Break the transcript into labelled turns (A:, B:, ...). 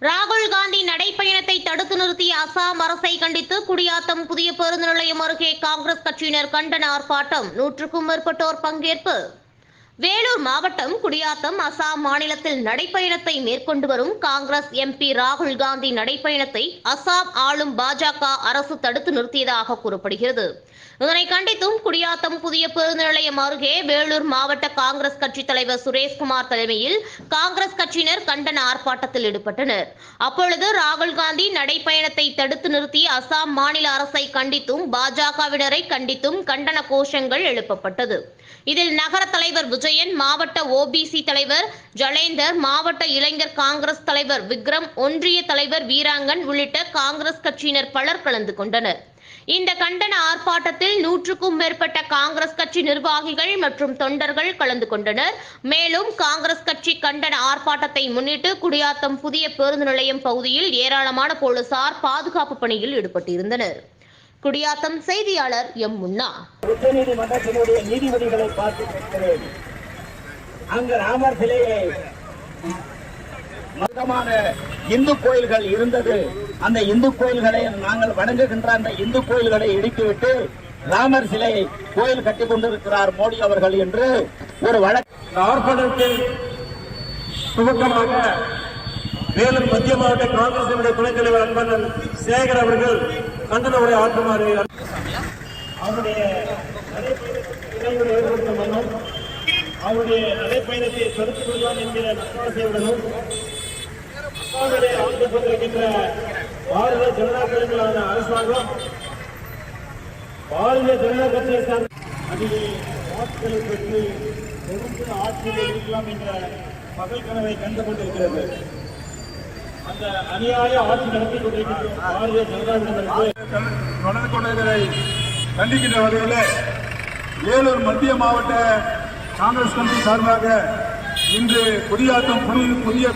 A: ராகுல் காந்தி நடைப்பயணத்தை தடுத்து நிறுத்திய அசாம் அரசை கண்டித்து குடியாத்தம் புதிய பேருந்து நிலையம் அருகே காங்கிரஸ் கட்சியினர் கண்டன ஆர்ப்பாட்டம். நூற்றுக்கும் மேற்பட்டோர் பங்கேற்பு. வேலூர் மாவட்டம் குடியாத்தம் அசாம் மாநிலத்தில் நடைப்பயணத்தை மேற்கொண்டு வரும் காங்கிரஸ் எம்பி ராகுல் காந்தி நடைப்பயணத்தை அசாம் ஆளும் பாஜக அரசு தடுத்து நிறுத்தியதாக கூறப்படுகிறது. இதனை கண்டித்தும் குடியாத்தம் புதிய பேருந்து நிலையம் அருகே வேலூர் மாவட்ட காங்கிரஸ் கட்சி தலைவர் சுரேஷ்குமார் தலைமையில் காங்கிரஸ் கட்சியினர் கண்டன ஆர்ப்பாட்டத்தில் ஈடுபட்டனர். அப்பொழுது ராகுல் காந்தி நடைப்பயணத்தை தடுத்து நிறுத்தி அசாம் மாநில அரசை கண்டித்தும் பாஜகவினரை கண்டித்தும் கண்டன கோஷங்கள் எழுப்பப்பட்டது. இதில் நகர தலைவர் விஜயன் மாவட்ட ஓபிசி தலைவர் ஜலேந்தர் மாவட்ட இளைஞர் காங்கிரஸ் தலைவர் விக்ரம் ஒன்றிய தலைவர் வீராங்கன் உள்ளிட்ட காங்கிரஸ் கட்சியினர் பலர் கலந்து கொண்டனர். இந்த கண்டன ஆர்ப்பாட்டத்தில் நூற்றுக்கும் மேற்பட்ட காங்கிரஸ் கட்சி நிர்வாகிகள் மற்றும் தொண்டர்கள் கலந்து கொண்டனர். மேலும் காங்கிரஸ் கட்சி கண்டன ஆர்ப்பாட்டத்தை முன்னிட்டு குடியாத்தம் புதிய பேருந்து நிலையம் பகுதியில் ஏராளமான போலீசார் பாதுகாப்பு பணியில் ஈடுபட்டிருந்தனர். குடியாத்தம் செய்தியாளர் எம் முன்னா.
B: உச்சநீதிமன்றத்தினுடைய நீதிபதிகளை பார்த்து கேட்கிறேன். அங்கு ராமர் சிலையை மதமான இந்து கோயில்கள் இருந்தது. அந்த இந்து கோயில்களை நாங்கள் வணங்குகின்ற அந்த இந்து கோயில்களை இடித்துவிட்டு ராமர் சிலையை கோயில் கட்டிக் கொண்டிருக்கிறார் மோடி அவர்கள் என்று ஒரு வழக்கு.
C: இந்த ஆர்ப்பாட்டத்தில் துவக்கமாக மத்திய மாவட்ட காங்கிரசினுடைய துணைத் தலைவர் அன்பண்ணன் சேகர் அவர்கள் கண்டன உரை ஆற்றுமாறு
B: அவருடைய அவருடைய நடைப்பயணத்தை தடுத்துக் கொள்வான் என்கிற நப்பாசையுடனும் அம்மாவுடைய ஆண்டு கொண்டிருக்கின்ற பாரதிய ஜனதா கட்சிகளான அரசாங்கம் பாரதிய ஜனதா கட்சியை சார்ந்த அதிலே வாக்குகளை பெற்று தொடர்ந்து ஆட்சியில் இருக்கலாம் என்ற பகல் கனவை கண்டு கொண்டிருக்கிறது. அந்த அநியாய ஆட்சி நடத்தி கொண்டிருக்கின்ற பாரதிய ஜனதாவிடமிருந்து
C: தொடர்ந்து கொண்டதை கண்டிக்கின்ற வகையில் ஏலூர் மத்திய மாவட்ட காங்கிரஸ் கமிட்டி சார்பாக இன்று குடியாத்தம் புதிய புதிய